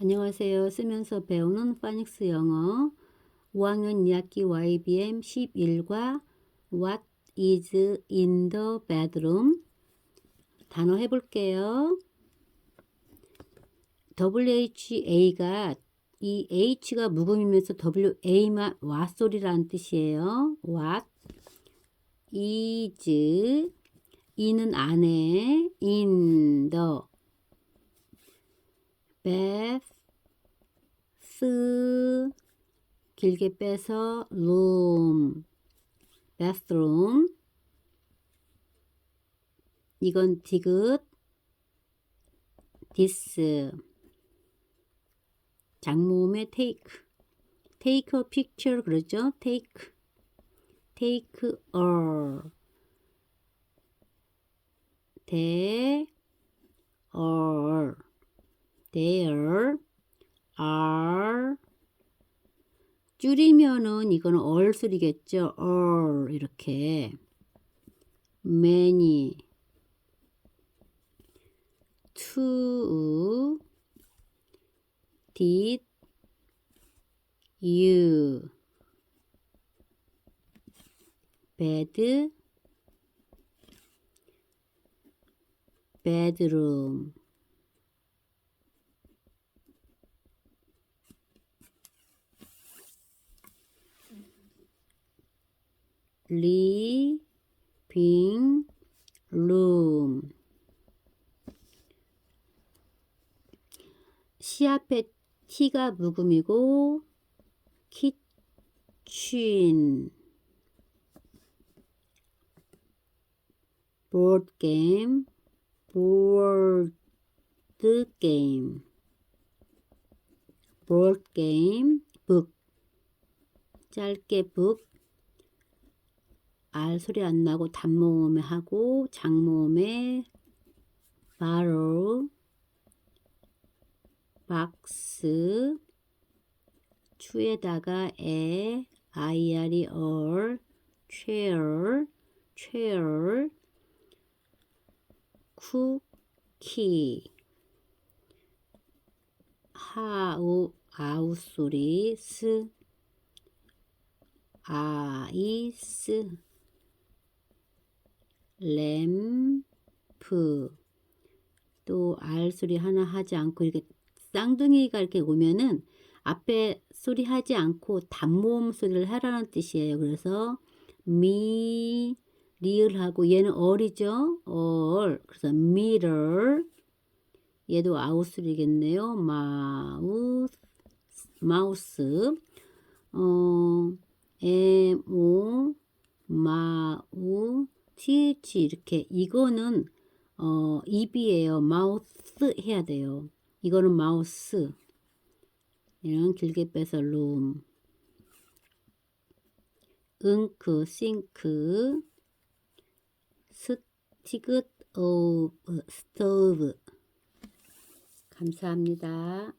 안녕하세요. 쓰면서 배우는 파닉스 영어 5학년 2학기 YBM 11과 What is in the bedroom 단어 해볼게요. WHA가 이 H가 묵음이면서 WA만 what 소리라는 뜻이에요. What is 이는 안에 in the bath 스 길게 빼서 room bathroom 이건 디귿 this 장모음의 take take a picture 그러죠 take take a there are there are 줄이면은 이거는 all 소리겠죠. all 이렇게 many two did you bed bedroom living room 시 앞에 t가 묵음이고 kitchen board game board game board game book 짧게 book 알 소리 안 나고 단모음에 하고 장모음에 borrow 박스 추에다가 에 ir이 얼 chair chair 쿠키 하우 아우 소리 스 아이스 램프 또알 소리 하나 하지 않고 이렇게 쌍둥이가 이렇게 오면은 앞에 소리 하지 않고 단모음 소리를 하라는 뜻이에요. 그래서 미 리을하고 얘는 얼이죠. 얼. 그래서 mirror 얘도 아웃 소리겠네요. 마우스 마우스 어 emo 마우 th 이렇게 이거는 어 입이에요. 마우스 해야 돼요. 이거는 마우스. 얘는 길게 빼서 룸. 잉크, 싱크, 스티긋 오브, 스토브. 감사합니다.